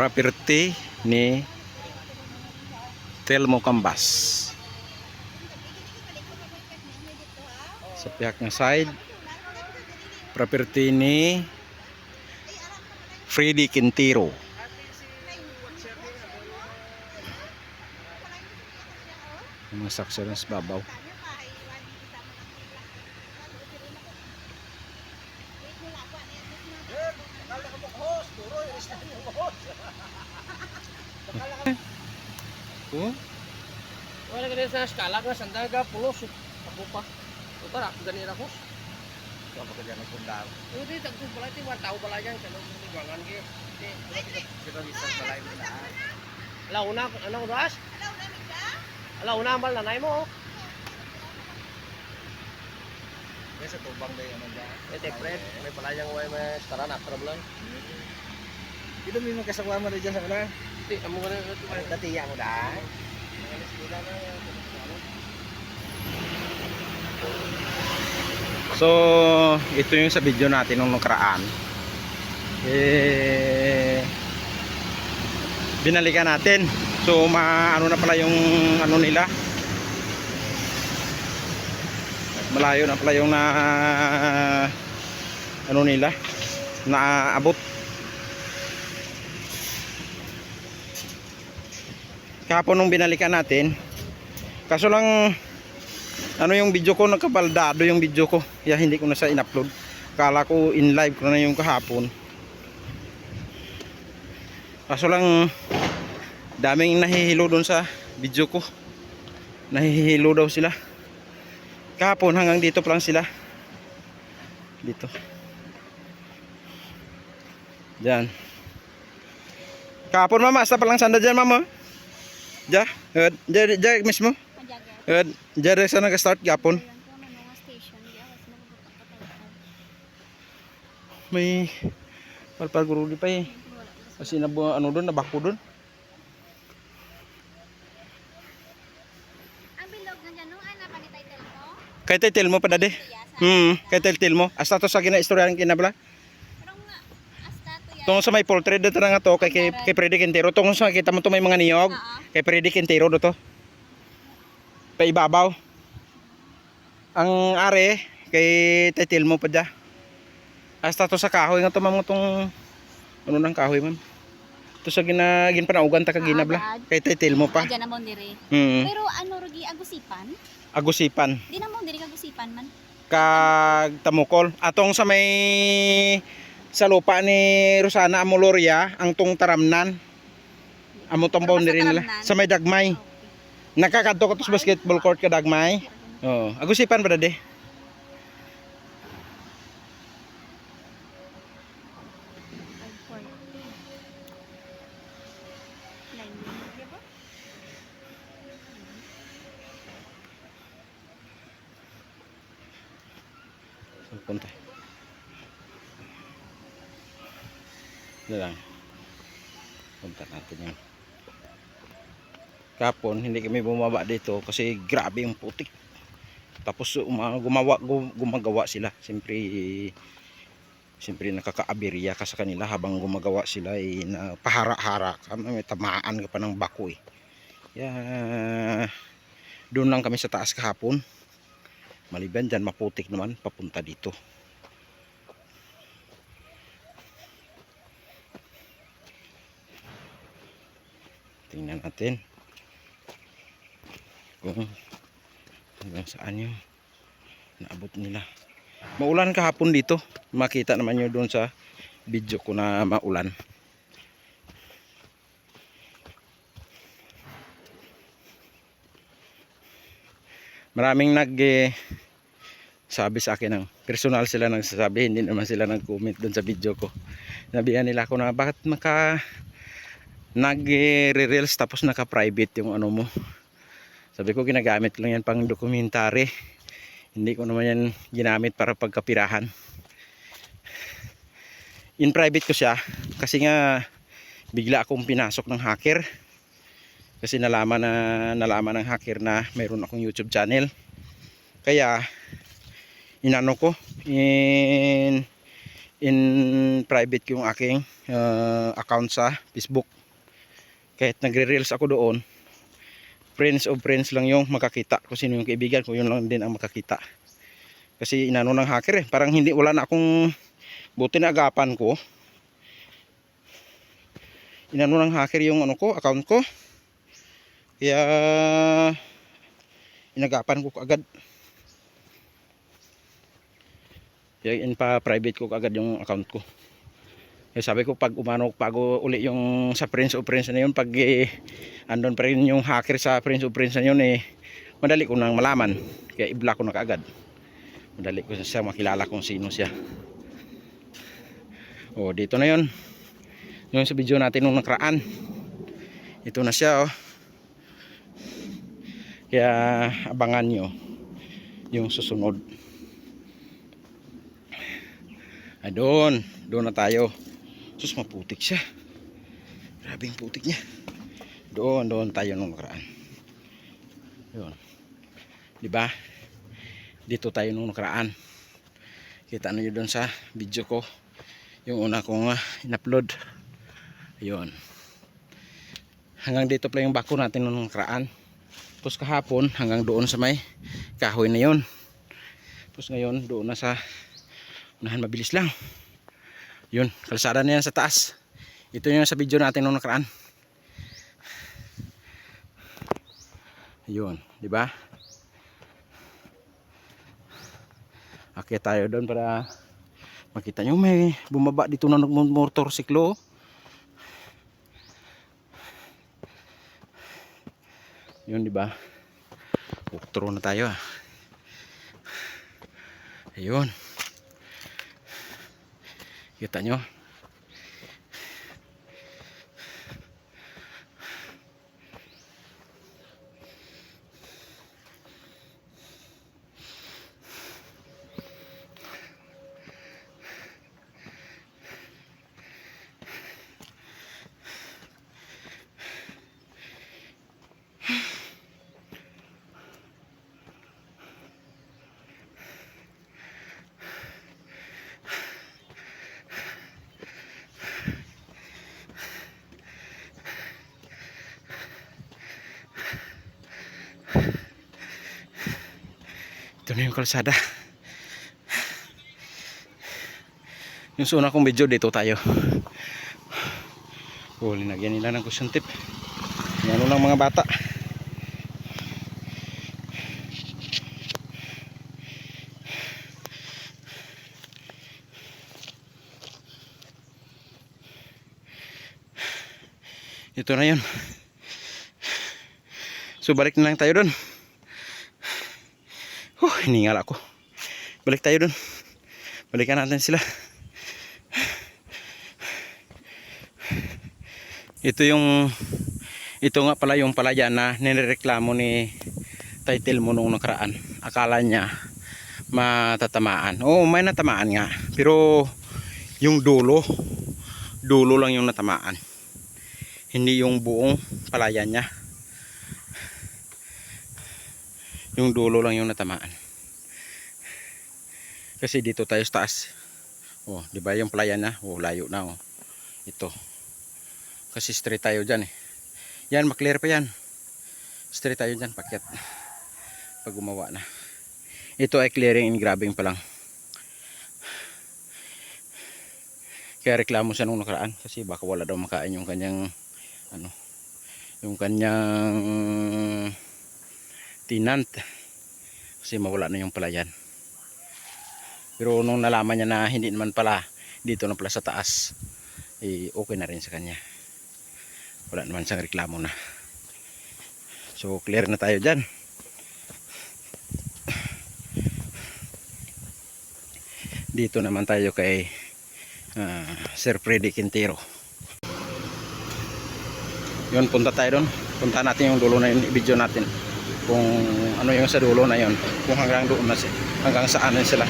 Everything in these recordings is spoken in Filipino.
property ni Telmo Cambas. Sa pihak ng side property ni Freddy Quintero. Mga sakso ng babaw ka, sandaga, pulos. Ako pa. Utar, ako ganira ko. Ikaw pa kaya nagpundaw. Hindi, tagtong pala, ito, tao pala yan. Kano, hindi gangan kayo. Kita. Sino isang balay mo na? Ala, una, ano ko das? Ala, una, ang nanay mo. oh. Kaya sa tubang na yung ano dyan. Eh, tek, Fred, may pala yung way may skara na, karab lang. Ito may magkasawa mo rin dyan sa mga. Hindi, amo ka na, ito, Ano dahil? So, ito yung sa video natin nung nakaraan. Eh, binalikan natin. So, maano na pala yung ano nila. Malayo na pala yung na ano nila naabot. Kahapon nung binalikan natin, kaso lang ano yung video ko nagkabaldado yung video ko. Kaya hindi ko na siya in-upload. Kala ko in live ko na yung kahapon. Kaso lang daming nahihilo doon sa video ko. Nahihilo daw sila. Kahapon hanggang dito pa lang sila. Dito. Dyan kahapon mama asa pa lang sanda dyan mama dyan dyan dyan mismo Pajaga. Uh, Diyan sa nag-start gapon. Di. May palpal guruli pa eh. Kasi nabu ano doon, nabako doon. Kay title mo pa sa. Hmm, kay title mo. Hasta to sa gina-istoryahan kinabla. Tungod sa may portrait dito na nga to kay kay, kay Freddy Quintero. Tungod sa kita mo to may mga niyog. Kay Freddy Quintero dito. Paibabaw. Ang are kay title mo pa da. Hasta to sa kahoy nga to mamo tong ano nang kahoy ma'am. To sa gina ginpanaugan ta ka ginabla. Ah, Kay title mo pa. Diyan namon diri. Hmm. Pero ano rugi agusipan? Agusipan. Di namon diri agusipan man. kag Tamukol. Atong sa may sa lupa ni Rosana Amoloria, ang tong taramnan. Amo tong boundary nila. Sa may Dagmay. Okay. Nakakadto ko to sa basketball court ka Dagmay. Oo. Agusipan ba? So, punta. Ito lang. Punta natin yan. Kapon, hindi kami bumaba dito kasi grabe yung putik. Tapos uma, gumawa, gum- gumagawa sila. Siyempre, siyempre nakakaabirya ka sa kanila habang gumagawa sila eh, na pahara-hara ka. May tamaan ka pa ng bako eh. Kaya, doon lang kami sa taas kahapon. Maliban dyan, maputik naman, papunta dito. Tingnan natin. Kung hanggang saan yung naabot nila. Maulan kahapon dito. Makita naman nyo doon sa video ko na maulan. Maraming nag eh, sabi sa akin ng personal sila nagsasabi hindi naman sila nag-comment doon sa video ko nabihan nila ako na bakit maka nag-reels tapos naka-private yung ano mo. Sabi ko ginagamit lang yan pang dokumentary. Hindi ko naman yan ginamit para pagkapirahan. In private ko siya kasi nga bigla akong pinasok ng hacker. Kasi nalaman na nalaman ng hacker na mayroon akong YouTube channel. Kaya inano ko in in private ko yung aking uh, account sa Facebook. Kahit nagre-reels ako doon, friends of friends lang yung makakita. Kung sino yung kaibigan ko, yun lang din ang makakita. Kasi inano ng hacker eh. Parang hindi, wala na akong buti na agapan ko. Inano ng hacker yung ano ko, account ko. Kaya inagapan ko agad. Kaya in pa private ko agad yung account ko. Kaya sabi ko pag umano pago uli yung sa Prince of Prince na yun pag eh, andon pa rin yung hacker sa Prince of Prince na yun eh madali ko nang malaman. Kaya i-block ko na kaagad. Madali ko siya makilala kung sino siya. Oh, dito na yun. Yung sa video natin nung nakaraan. Ito na siya oh. Kaya abangan nyo yung susunod. Ay doon, doon na tayo. Sus maputik siya. Grabing putik niya. Doon, doon tayo nung nakaraan. Yun. 'Di ba? Dito tayo nung nakaraan. Kita niyo doon sa video ko yung una kong uh, in-upload. Ayun. Hanggang dito pa yung bako natin nung nakaraan. Tapos kahapon hanggang doon sa may kahoy na yon. Tapos ngayon doon na sa unahan mabilis lang. Yun, kalsada na yan sa taas. Ito yung sa video natin nung nakaraan. Yun, di ba? Akit tayo doon para makita nyo may bumaba dito na nagmotorsiklo. Yun, di ba? Uktro na tayo ah. Ayun. Kita nyo? Na yung kalsada. Yung sa una kong video, dito tayo. Oh, linagyan nila ng cushion tip. Yan lang mga bata. Ito na yun. So balik na lang tayo doon. Hiningal ako. Balik tayo dun. Balikan natin sila. Ito yung ito nga pala yung palaya na nirereklamo ni title mo nung nakaraan. Akala niya matatamaan. Oo, may natamaan nga. Pero yung dulo, dulo lang yung natamaan. Hindi yung buong palaya niya. yung dulo lang yung natamaan kasi dito tayo sa taas. Oh di ba yung playa na? Oh layo na oh. Ito. Kasi straight tayo dyan eh. Yan maklear pa yan. Straight tayo dyan pakyat. Pag gumawa na. Ito ay clearing and grabbing pa lang. Kaya reklamo siya nung nakaraan kasi baka wala daw makain yung kanyang ano yung kanyang tinant. Kasi mawala na yung palayan pero nung nalaman niya na hindi naman pala dito na pala sa taas eh okay na rin sa kanya. Wala naman siyang reklamo na. So clear na tayo dyan. Dito naman tayo kay ah, Sir Freddy Quintero. Yun punta tayo doon punta natin yung dulo na yun. I-video natin kung ano yung sa dulo na yon kung hanggang doon na siya hanggang saan na sila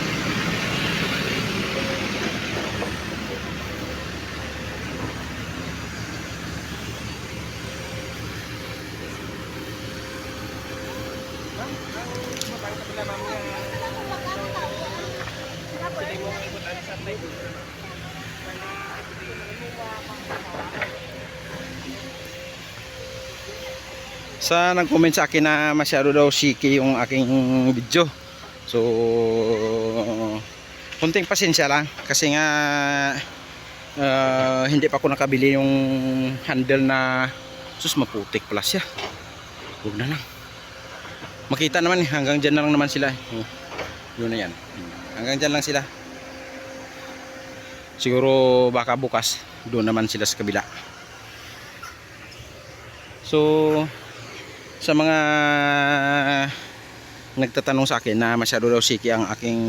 sa nag-comment sa akin na masyado daw shiki yung aking video. So kunting pasensya lang kasi nga ah, hindi pa ako nakabili yung handle na sus maputik pala siya. Huwag na lang makita naman hanggang dyan na lang naman sila. Oh, yun na yan. Hanggang dyan lang sila. Siguro baka bukas doon naman sila sa kabila. So sa mga nagtatanong sa akin na masyado daw siki ang aking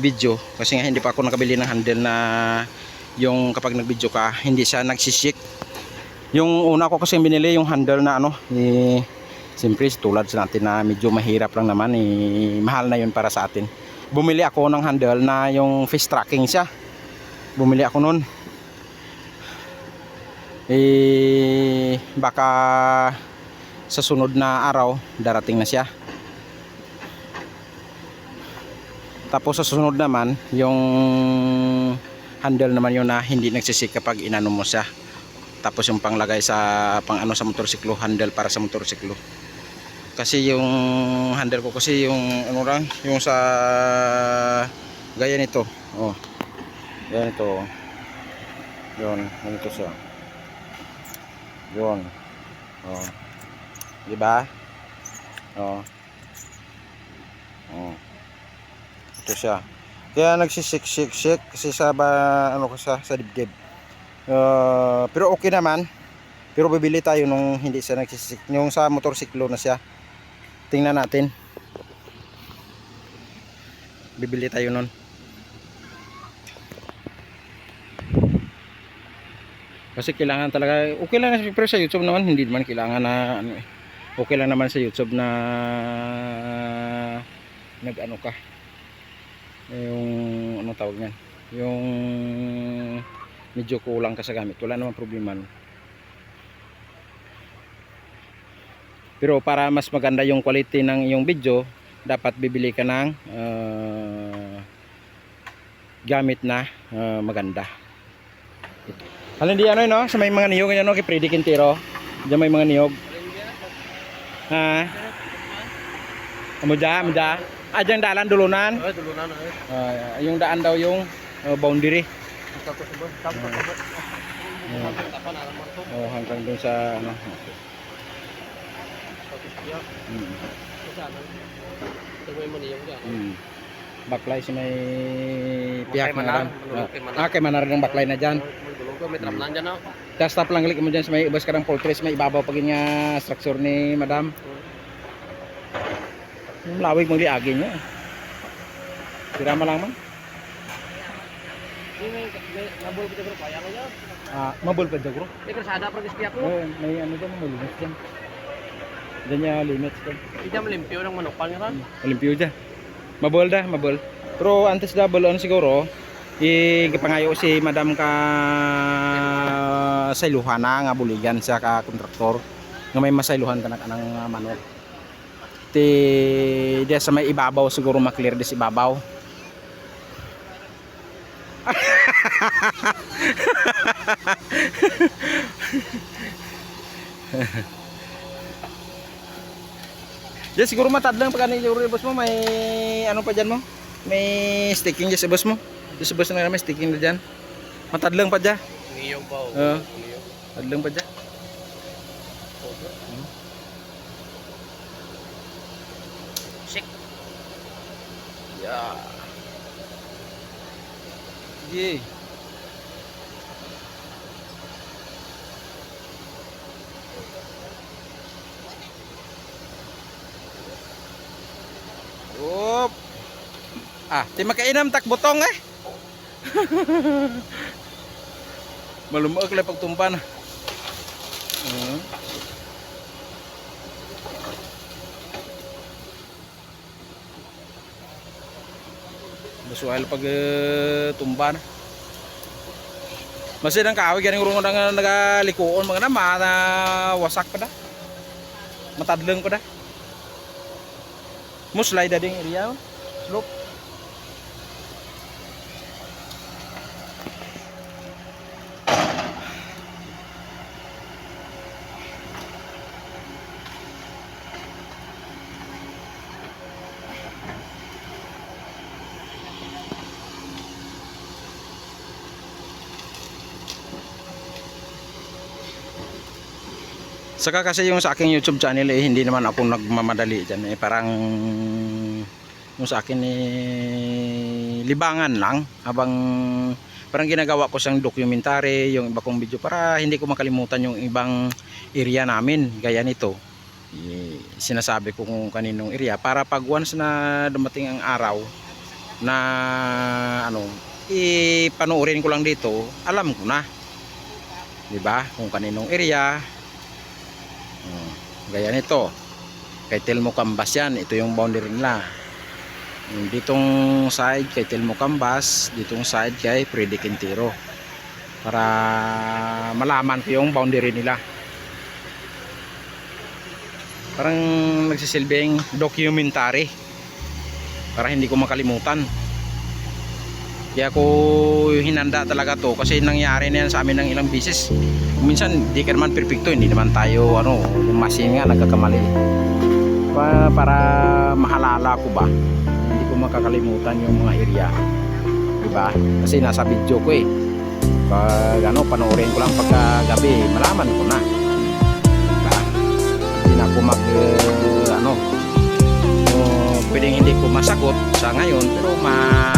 video kasi nga hindi pa ako nakabili ng handle na yung kapag nag-video ka hindi siya nagsisik. Yung una ko kasi binili yung handle na ano eh, siyempre tulad sa natin na medyo mahirap lang naman eh, mahal na yun para sa atin. Bumili ako ng handle na yung face tracking siya. Bumili ako nun. Eh baka sa sunod na araw darating na siya. Tapos sa sunod naman yung handle naman yun na hindi nagsisik kapag inano mo siya. Tapos yung panglagay sa pang ano sa motorsiklo handle para sa motorsiklo kasi yung handle ko kasi yung ano lang yung sa gaya nito oh gaya nito oh. yun ganito siya yun oh Di ba? Oh. Oh. Ito siya. Kaya nagsisik-sik-sik kasi sa ba, ano ko sa, sa dibdib. Uh, pero okay naman. Pero bibili tayo nung hindi siya nagsisik. Yung sa motorsiklo na siya. Tingnan natin. Bibili tayo nun. Kasi kailangan talaga, okay lang pero sa YouTube naman, hindi naman kailangan na ano eh okay lang naman sa YouTube na nag ano ka yung ano tawag niyan yung medyo kulang ka sa gamit wala naman problema nun. Pero para mas maganda yung quality ng iyong video dapat bibili ka ng ah, gamit na ah, maganda Halin di ano yun, no? Sa may mga niyog, ano, kay Freddy Quintero. Diyan may mga niyog. Ha? Amo dya, amo dya. Ah, dyan dalan dulunan. Ay, dulunan ay. Yung daan daw yung uh, boundary. To. Oh, hanggang dun sa ano. Tapos Hmm. Kasi ano? Ito may maniyong dyan. Hmm. Baklay si may Kay piyak na kay Manar. Ah, kay manar ng baklay na dyan. Ko, dyan ako. Tapos tap lang lik mo dyan sa may ubas ka ng poultry, sa may ibabaw pag nga structure ni madam. Yung lawig mo di agi niya. Tira mo lang man. May may nabul kita bro, kaya ko. Ah, mabul pa dyan, bro. May kasada pa kispiyak ko. Oh, may ano dyan, may limits dyan. Dyan niya limits. Hindi dyan malimpyo ng manukan nga ran. Olimpio dyan. Mabol da, mabol. Pero antes double on siguro, igipangayo si madam ka sayluhan na nga buligan sa ka kontraktor nga may masayluhan ka na kanang uh, manok. Ti dia sa may ibabaw siguro maklear des ibabaw. Diyan siguro matadlang pag ano yung boss mo, may ano pa dyan mo? May sticking sa boss mo. Sa boss na may sticking na dyan. Matadlang pa dyan. Niyog ba? o? Oo. Niyog. Tadlang pa dyan. Sik. Yeah. Sige. Op. Ah, di makainam tak botong eh. Malumuak lang pagtumpa na. Uh. Basual pag uh, tumba na. Masih nang kaaway ganing urong nang nagalikuon mga na wasak pa da. Matadleng pa da. Muslay da ding area. Slope. Saka kasi yung sa aking YouTube channel eh, hindi naman ako nagmamadali dyan eh. Parang yung sa akin eh, libangan lang. Habang parang ginagawa ko siyang documentary, yung iba kong video para hindi ko makalimutan yung ibang area namin. Gaya nito. Eh, sinasabi ko kung kaninong area para pag once na dumating ang araw na ano ipanoorin ko lang dito alam ko na 'di ba kung kaninong area gaya nito kay Telmo Cambas yan ito yung boundary nila. Ditong side kay Telmo Cambas ditong side kay Freddy Quintero. Para malaman ko yung boundary nila. Parang nagsisilbing documentary. Para hindi ko makalimutan kaya ko hinanda talaga to kasi nangyari na yan sa amin ng ilang bisis. Minsan di ka naman perfecto hindi naman tayo ano yung machine nga nagkakamali. Pa, para mahalala ko ba? Hindi ko makakalimutan yung mga area. Diba? Kasi nasa video ko eh. Pag ano panoorin ko lang pagka gabi malaman ko na. Diba? Hindi na ako mag eh, ano uh, pwedeng hindi ko masagot sa ngayon pero maalala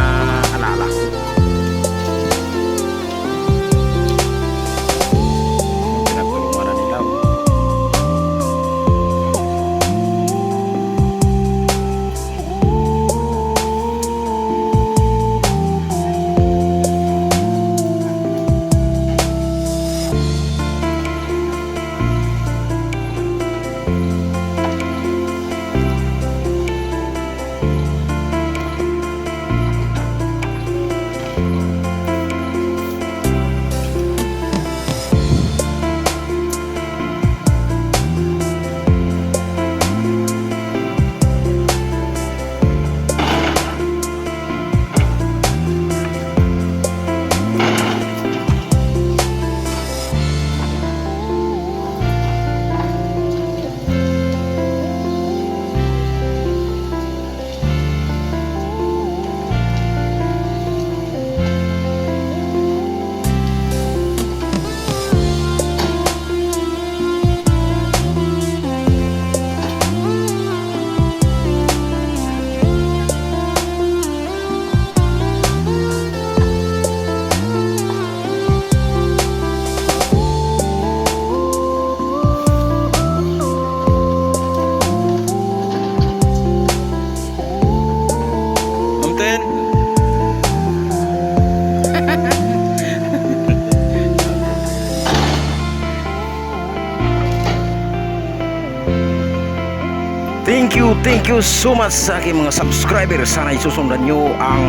thank you so much sa aking mga subscriber. Sana isusundan nyo ang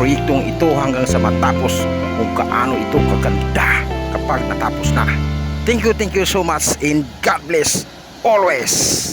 proyektong ito hanggang sa matapos kung kaano ito kaganda kapag natapos na. Thank you, thank you so much and God bless always.